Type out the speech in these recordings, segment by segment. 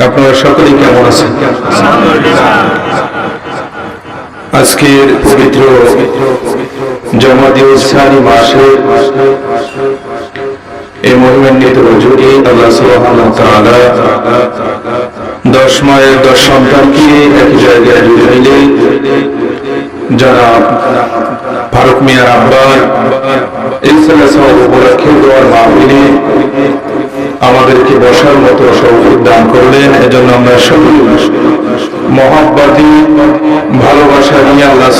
আপনারা সকলেই কেমন আছেন? আজকের পবিত্র জমাদিউ সানি মাসে এই মহিমান্বিত রজনী আল্লাহ সুবহানাহু দশ মায়ের দশ সন্তানকে একই জায়গায় জুড়ে নিলে যারা ফারুক মিয়ার আব্বার ইসলাম উপলক্ষে দোয়ার মাহফিলে আমাদেরকে বসার মতো সৌফিক দান করলেন। এজন্য আমরা সকল মহাব্বাতি, ভালোবাসা নিয়ে আল্লাহ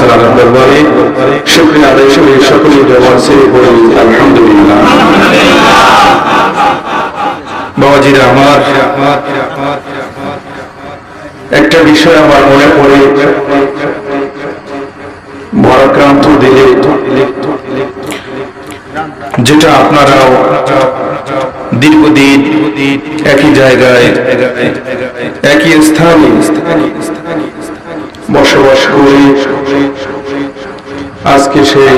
তাআলার দরবারে শুকরিয়া আদায় করে সকলেই জবান সে বলি, আলহামদুলিল্লাহ। বাবাজিরা আমার, একটা বিষয় আমার মনে পড়ে। ভারাক্রান্ত দিলে যেটা আপনারাও দীর্ঘদিন একই জায়গায়, একই স্থানে বসবাস করে। আজকে সেই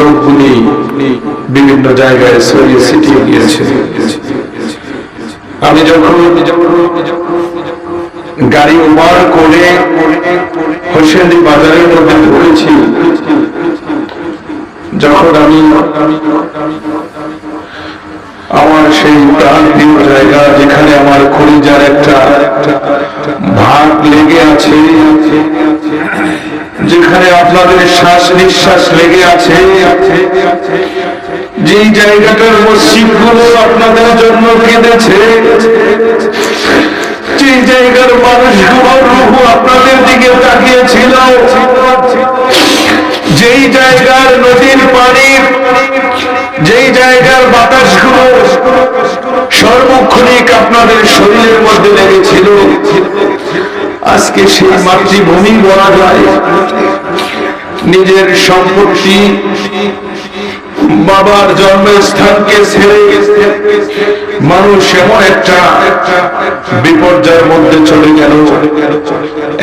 লোকগুলি বিভিন্ন জায়গায় ছড়িয়ে ছিটিয়ে গিয়েছে আমি যখন গাড়ি উমার করে হোসেন্দি বাজারের মধ্যে ঢুকেছি যখন আমি আমার সেই প্রাণ প্রিয় জায়গা যেখানে আমার খরিজার একটা ভাগ লেগে আছে, যেখানে আপনাদের শ্বাস নিঃশ্বাস লেগে আছে। যেই জায়গাটার মসজিদগুলো আপনাদের জন্য কেঁদেছে যে জায়গার মানুষগুলো রুহু আপনাদের দিকে তাকিয়েছিল যেই জায়গার নদীর পানি, যেই জায়গার বাতাসগুলো সর্বক্ষণিক আপনাদের শরীরের মধ্যে লেগেছিল, আজকে সেই মাতৃভূমি বলা যায়। নিজের সম্পত্তি বাবার জন্মস্থানকে ছেড়ে মানুষ এমন একটা বিপর্যয়ের মধ্যে চলে গেল।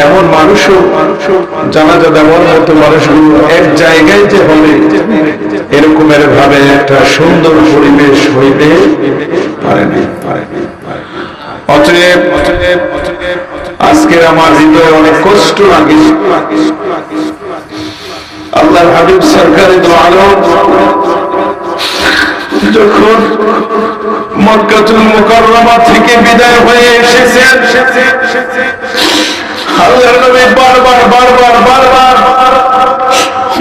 এমন মানুষও জানাজা দেওয়ার মতো মানুষগুলো এক জায়গায় যে হবে, এরকমের ভাবে একটা সুন্দর পরিবেশ হইতে পারে অতএব আজকের আমার হৃদয়ে অনেক কষ্ট লাগে। আল্লাহ হাবিব সরকারের আলম যখন মক্কাতুল মুকাররমা থেকে বিদায় হয়ে এসেছেন আল্লাহর নবী বারবার বারবার বারবার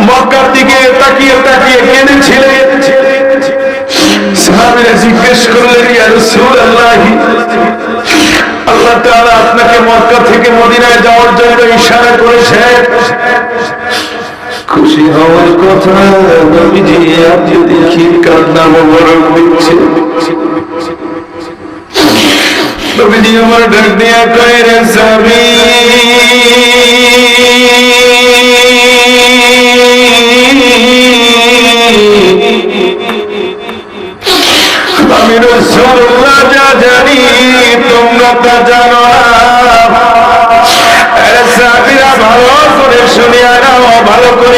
মক্কার দিকে তাকিয়ে তাকিয়ে কেঁদেছিলেন। সাহাবীরা জিজ্ঞেস করলেন, ইয়া রাসূলুল্লাহ, আল্লাহ তাআলা আপনাকে মক্কা থেকে মদিনায় যাওয়ার জন্য ইশারা করেছেন? খুশি হওয়ার কথা নবীজি আপনি দেখি কান্না মোবারক দিচ্ছে নবীজি আমার ডাক দিয়া কয়ে, রে সাবি আমি রসুল্লাহ যা জানি, তোমরা তা জানো না। ভালো করে শুনিয়া নাও, ভালো করে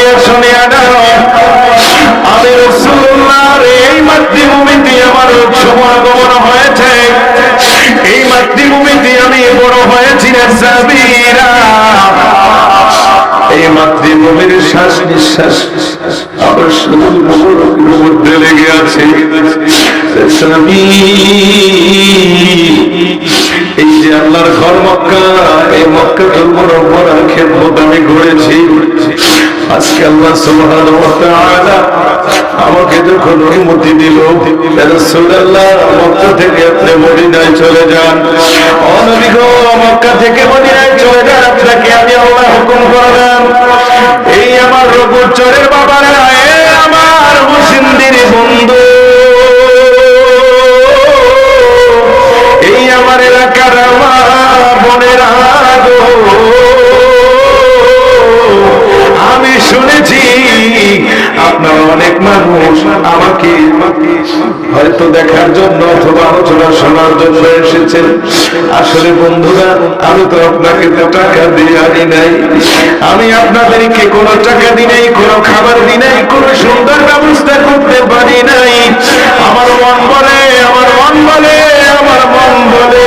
এই মাতৃভূমির শ্বাস মধ্যে লেগে আছে। এই যে আল্লাহর ঘর মক্কা, এই মক্কা তোর বড় বড় আমি গড়েছি। আজকে আল্লাহ সুবহানাহু ওয়া তাআলা আমাকে যখন অনুমতি দিল রাসূলুল্লাহ, মক্কা থেকে আপনি মদিনায় চলে যান। ও নবী গো, মক্কা থেকে মদিনায় চলে যান, আপনাকে আমি আল্লাহ হুকুম করলাম। এই আমার রবুর চরের বাবারা, এ আমার মুসলিমদের বন্ধু আমাকে হয়তো দেখার জন্য অথবা আলোচনা শোনার জন্য এসেছেন। আসলে বন্ধুরা, আমি তো আপনাকে তো টাকা দিয়ে আনি নাই। আমি আপনাদেরকে কোনো টাকা দিই নাই, কোনো খাবার দিই নাই, কোনো সুন্দর ব্যবস্থা করতে পারি নাই। আমার মন বলে, আমার মন বলে, আমার মন বলে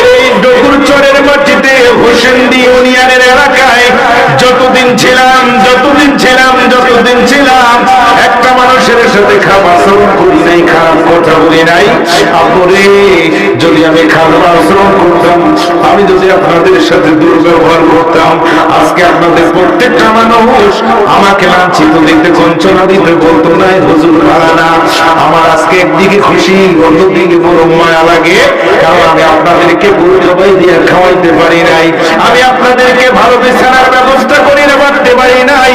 এই ডকুরচরের মাটিতে হোসেন্দি ইউনিয়নের এলাকায় যতদিন ছিলাম ছিলাম, যতদিন ছিলাম, একটা মানুষের সাথে খারাপ আচরণ করি নাই, খারাপ কথা বলি নাই। আপরে যদি আমি খারাপ আচরণ করতাম, আমি যদি আপনাদের সাথে দুর্ব্যবহার করতাম, আজকে আপনাদের প্রত্যেকটা মানুষ আমাকে লাঞ্ছিত দিতে বঞ্চনা দিতে বলতো না হুজুর না। আমার আজকে একদিকে খুশি, অন্যদিকে বড় মায়া লাগে, কারণ আমি আপনাদেরকে গরু জবাই দিয়ে খাওয়াইতে পারি নাই। আমি আপনাদেরকে ভালো বিছানার ব্যবস্থা করে রাখতে পারি নাই।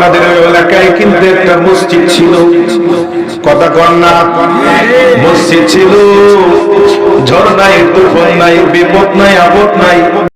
আপনাদের এলাকায় কিন্তু একটা মসজিদ ছিল। কথা কন না। মসজিদ ছিল। ঝড় নাই তুফান নাই, বিপদ নাই, আপদ নাই।